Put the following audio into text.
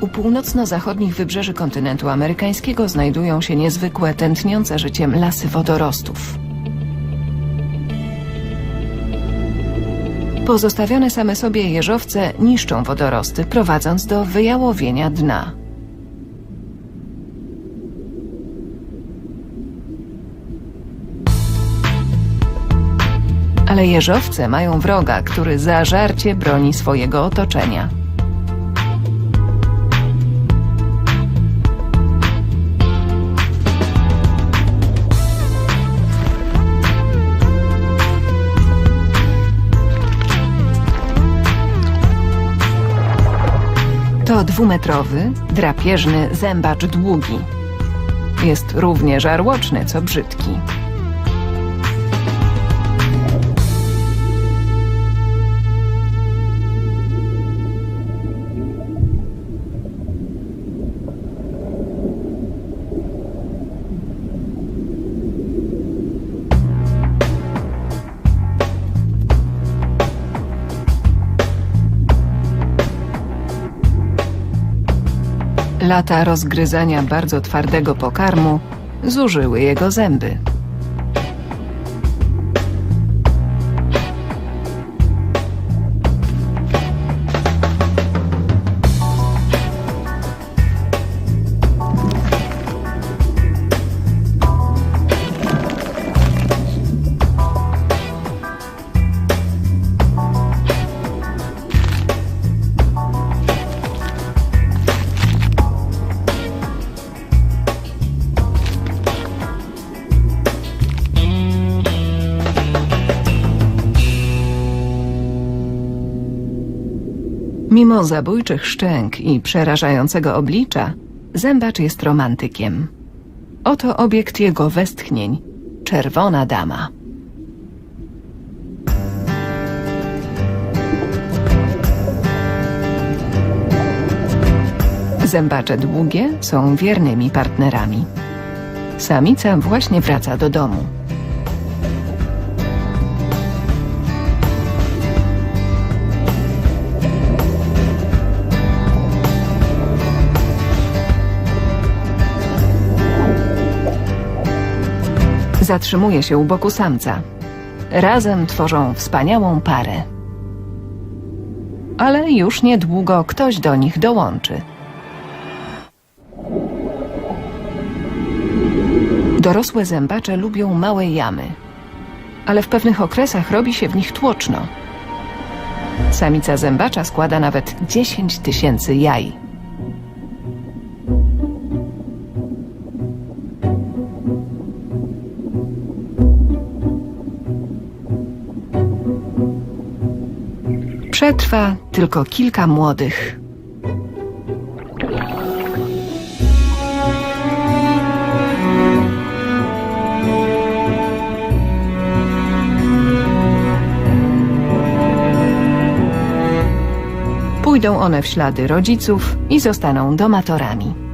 U północno-zachodnich wybrzeży kontynentu amerykańskiego znajdują się niezwykłe, tętniące życiem lasy wodorostów. Pozostawione same sobie jeżowce niszczą wodorosty, prowadząc do wyjałowienia dna. Ale jeżowce mają wroga, który zażarcie broni swojego otoczenia. To dwumetrowy, drapieżny zębacz długi. Jest równie żarłoczny, co brzydki. Lata rozgryzania bardzo twardego pokarmu zużyły jego zęby. Mimo zabójczych szczęk i przerażającego oblicza, zębacz jest romantykiem. Oto obiekt jego westchnień czerwona dama. Zębacze długie są wiernymi partnerami. Samica właśnie wraca do domu. Zatrzymuje się u boku samca. Razem tworzą wspaniałą parę. Ale już niedługo ktoś do nich dołączy. Dorosłe zębacze lubią małe jamy, ale w pewnych okresach robi się w nich tłoczno. Samica zębacza składa nawet 10 tysięcy jaj. Przetrwa tylko kilka młodych. Pójdą one w ślady rodziców i zostaną domatorami.